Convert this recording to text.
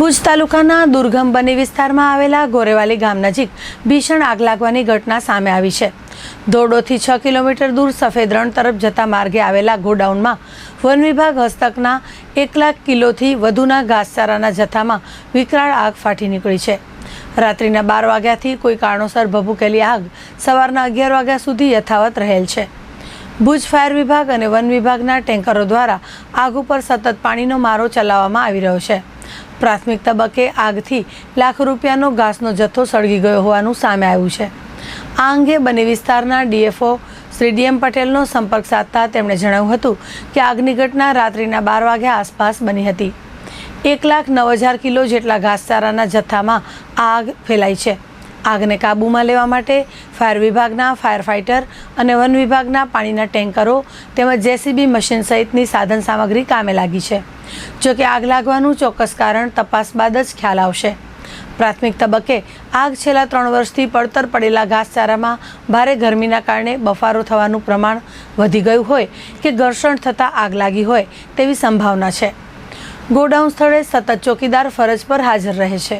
ભુજ તાલુકાના દુર્ગમ બની વિસ્તારમાં આવેલા ગોરેવાલી ગામ નજીક ભીષણ આગ લાગવાની ઘટના સામે આવી છે. ધોરડોથી છ કિલોમીટર દૂર સફેદ રણ તરફ જતા માર્ગે આવેલા ગોડાઉનમાં વન વિભાગ હસ્તકના એક લાખ કિલોથી વધુના ઘાસચારાના જથ્થામાં વિકરાળ આગ ફાટી નીકળી છે. રાત્રિના બાર વાગ્યાથી કોઈ કારણોસર ભભૂકેલી આગ સવારના અગિયાર વાગ્યા સુધી યથાવત રહેલ છે. ભુજ ફાયર વિભાગ અને વન વિભાગના ટેન્કરો દ્વારા આગ ઉપર સતત પાણીનો મારો ચલાવવામાં આવી રહ્યો છે. પ્રાથમિક તબક્કે આગથી લાખ રૂપિયાનો ઘાસનો જથ્થો સળગી ગયો હોવાનું સામે આવ્યું છે. આ અંગે બને વિસ્તારના ડીએફઓ શ્રી ડીએમ પટેલનો સંપર્ક સાધતા તેમણે જણાવ્યું હતું કે આગની ઘટના રાત્રિના બાર વાગ્યા આસપાસ બની હતી. એક લાખ નવ હજાર કિલો જેટલા ઘાસચારાના જથ્થામાં આગ ફેલાઈ છે. આગને કાબૂમાં લેવા માટે ફાયર વિભાગના ફાયર ફાઇટર અને વન વિભાગના પાણીના ટેન્કરો તેમજ જેસીબી મશીન સહિતની સાધન સામગ્રી કામે લાગી છે. જોકે આગ લાગવાનું ચોક્કસ કારણ તપાસ બાદ જ ખ્યાલ આવશે. પ્રાથમિક તબક્કે આગ છેલ્લા ત્રણ વર્ષથી પડતર પડેલા ઘાસચારામાં ભારે ગરમીના કારણે બફારો થવાનું પ્રમાણ વધી ગયું હોય કે ઘર્ષણ થતાં આગ લાગી હોય તેવી સંભાવના છે. ગોડાઉન સ્થળે સતત ચોકીદાર ફરજ પર હાજર રહે છે.